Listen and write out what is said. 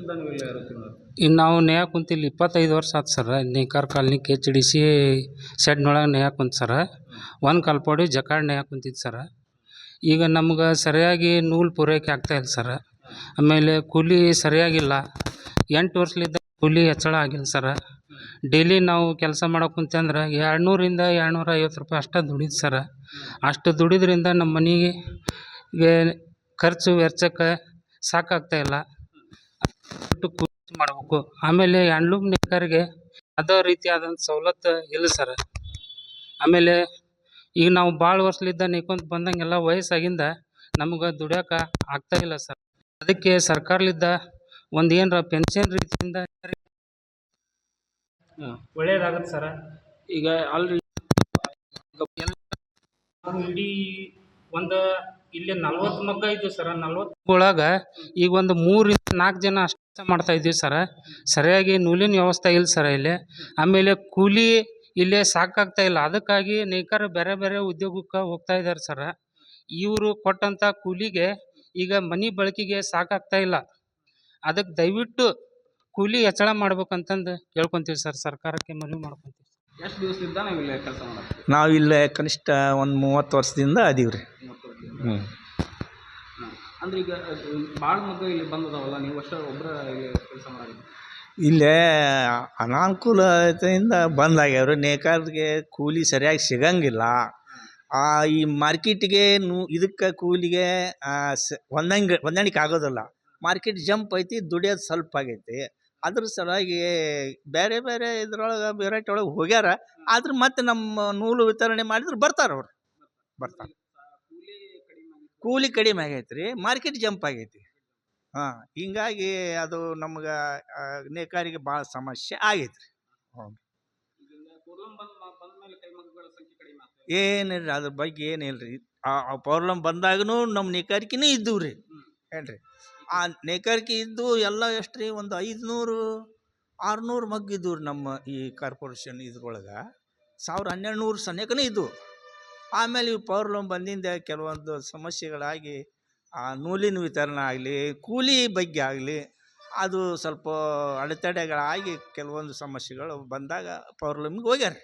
ಇಲ್ಲ ಇನ್ನು ನಾವು ನೇಯಕ್ಕೆ ಕುಂತಿಲ್ಲಿ ಇಪ್ಪತ್ತೈದು ವರ್ಷ ಆತು ಸರ. Nekar colony K H D C ಶೆಡ್ನೊಳಗೆ ನೇಯಕ್ಕೆ ಕುಂತು ಸರ. ಒಂದು ಕಲ್ಪಡಿ ಜಕಾಡ್ ನೇಯಕ್ಕೆ ಕುಂತಿದ್ದು ಸರ. ಈಗ ನಮ್ಗೆ ಸರಿಯಾಗಿ ನೂಲು ಪೂರೈಕೆ ಇಲ್ಲ ಸರ. ಆಮೇಲೆ ಕೂಲಿ ಸರಿಯಾಗಿಲ್ಲ. ಎಂಟು ವರ್ಷಲಿದ್ದ ಕೂಲಿ ಹೆಚ್ಚಳ ಆಗಿಲ್ಲ ಸರ. ಡೈಲಿ ನಾವು ಕೆಲಸ ಮಾಡೋಕೆ ಕುಂತಂದ್ರೆ ಎರಡು ನೂರಿಂದ ಎರಡು ಐವತ್ತು ರೂಪಾಯಿ ಅಷ್ಟೇ ದುಡಿದು ಸರ. ಅಷ್ಟು ದುಡಿದ್ರಿಂದ ನಮ್ಮ ಮನೆಗೆ ಖರ್ಚು ವೆಚ್ಚಕ್ಕೆ ಸಾಕಾಗ್ತಾಯಿಲ್ಲ ಅಷ್ಟು ಕೂಲಿ ಮಾಡಬೇಕು. ಆಮೇಲೆ ಹ್ಯಾಂಡ್ಲೂಮ್ ನೇಕಾರಿಗೆ ಅದೇ ರೀತಿಯಾದಂಥ ಸವಲತ್ತು ಇಲ್ಲ ಸರ ಆಮೇಲೆ ಈಗ ನಾವು ಭಾಳ ವರ್ಷಲಿದ್ದ ನೇಕೊಂತ ಬಂದಂಗೆಲ್ಲ ವಯಸ್ಸಾಗಿಂದ ನಮ್ಗೆ ದುಡಿಯೋಕೆ ಇಲ್ಲ ಸರ್ ಅದಕ್ಕೆ ಸರ್ಕಾರಲಿದ್ದ ಒಂದು ಏನರ ಪೆನ್ಷನ್ ರೀತಿಯಿಂದ ಒಳ್ಳೇದಾಗತ್ತೆ ಸರ ಈಗ ಅಲ್ರಿ ಇಡೀ ಒಂದು ಇಲ್ಲಿ ನಲ್ವತ್ತು ಮಗ್ಗ ಇದ್ವು ಸರ ನಲ್ವತ್ತು ಒಳಗೆ ಈಗ ಒಂದು ಮೂರಿಂದ ನಾಲ್ಕು ಜನ ಅಷ್ಟು ಮಾಡ್ತಾ ಇದ್ದೀವಿ ಸರ. ಸರಿಯಾಗಿ ನೂಲಿನ ವ್ಯವಸ್ಥೆ ಇಲ್ಲ ಸರ ಇಲ್ಲಿ. ಆಮೇಲೆ ಕೂಲಿ ಇಲ್ಲೇ ಸಾಕಾಗ್ತಾ ಇಲ್ಲ. ಅದಕ್ಕಾಗಿ ನೇಕಾರ ಬೇರೆ ಬೇರೆ ಉದ್ಯೋಗಕ್ಕೆ ಹೋಗ್ತಾ ಇದ್ದಾರೆ ಸರ. ಇವರು ಕೊಟ್ಟಂಥ ಕೂಲಿಗೆ ಈಗ ಮನೆ ಬಳಕೆಗೆ ಸಾಕಾಗ್ತಾ ಇಲ್ಲ. ಅದಕ್ಕೆ ದಯವಿಟ್ಟು ಕೂಲಿ ಹೆಚ್ಚಳ ಮಾಡ್ಬೇಕಂತಂದು ಕೇಳ್ಕೊತೀವಿ ಸರ್ ಸರ್ಕಾರಕ್ಕೆ ಮನವಿ ಮಾಡ್ಕೊತೀವಿ. ಎಷ್ಟು ದಿವಸದಿಂದ ನಾವು ಇಲ್ಲೇ ಕೆಲಸ ಮಾಡ್ತೀವಿ ನಾವು ಇಲ್ಲೇ ಕನಿಷ್ಠ ಒಂದು ಮೂವತ್ತು ವರ್ಷದಿಂದ ಅದೀವಿ ರೀ ಹ್ಞೂ ಅಂದ್ರೆ ಈಗ ಭಾಳ ಇಲ್ಲಿ ಬಂದದಾವಲ್ಲ ನೀವು ಅಷ್ಟೇ ಒಬ್ಬರ ಇಲ್ಲಿ ಕೆಲಸ ಮಾಡಿ ಇಲ್ಲೇ ಅನಾನುಕೂಲತೆಯಿಂದ ಬಂದಾಗ್ಯಾವ್ರಿ. ನೇಕಾರಿಗೆ ಕೂಲಿ ಸರಿಯಾಗಿ ಸಿಗಂಗಿಲ್ಲ. ಆ, ಈ ಮಾರ್ಕೆಟಿಗೆ ನೂ ಇದಕ್ಕೆ ಕೂಲಿಗೆ ಸ ಹೊಂದಂಗೆ ಹೊಂದಾಣಿಕೆ ಆಗೋದಿಲ್ಲ. ಮಾರ್ಕೆಟ್ ಜಂಪ್ ಐತಿ ದುಡಿಯೋದು ಸ್ವಲ್ಪ ಆಗೈತಿ. ಅದ್ರ ಸಲುವಾಗಿ ಬೇರೆ ಬೇರೆ ಇದ್ರೊಳಗೆ ವೆರೈಟಿ ಒಳಗೆ ಹೋಗ್ಯಾರ. ಆದ್ರೆ ಮತ್ತೆ ನಮ್ಮ ನೂಲು ವಿತರಣೆ ಮಾಡಿದ್ರೆ ಬರ್ತಾರೆ ಅವ್ರು. ಬರ್ತಾರೆ. ಕೂಲಿ ಕಡಿಮೆ ಆಗೈತ್ರಿ ಮಾರ್ಕೆಟ್ ಜಂಪ್ ಆಗೈತಿ. ಹಾಂ, ಹಿಂಗಾಗಿ ಅದು ನಮ್ಗೆ ನೇಕಾರಿಗೆ ಭಾಳ ಸಮಸ್ಯೆ ಆಗೈತ್ರಿ. ರೀ ಏನಿಲ್ಲ, ಅದ್ರ ಬಗ್ಗೆ ಏನಿಲ್ಲ ರೀ ಆ ಪ್ರಾಬ್ಲಮ್ ಬಂದಾಗೂ ನಮ್ಮ ನೇಕಾರಿಕೆನೇ ಇದ್ದವು ರೀ ಏನು ಆ ನೇಕಾರಿಕೆ ಇದ್ದು ಎಲ್ಲ ಎಷ್ಟು ರೀ ಒಂದು ಐದುನೂರು, ಆರುನೂರು ಇದ್ದವು ರೀ ನಮ್ಮ ಈ ಕಾರ್ಪೊರೇಷನ್ ಇದ್ರೊಳಗೆ. ಸಾವಿರ ಹನ್ನೆರಡು ನೂರು ಸನೇಕನೇ ಇದ್ದವು. ಆಮೇಲೆ ಇವು ಲೋನ್ ಬಂದಿಂದ ಕೆಲವೊಂದು ಸಮಸ್ಯೆಗಳಾಗಿ, ಆ ನೂಲಿನ ವಿತರಣೆ ಆಗಲಿ, ಕೂಲಿ ಬಗ್ಗೆ ಆಗಲಿ, ಅದು ಸ್ವಲ್ಪ ಅಡೆತಡೆಗಳಾಗಿ ಕೆಲವೊಂದು ಸಮಸ್ಯೆಗಳು ಬಂದಾಗ ಪ್ರಾಬ್ಲಮ್ಗೆ ಹೋಗ್ಯಾರ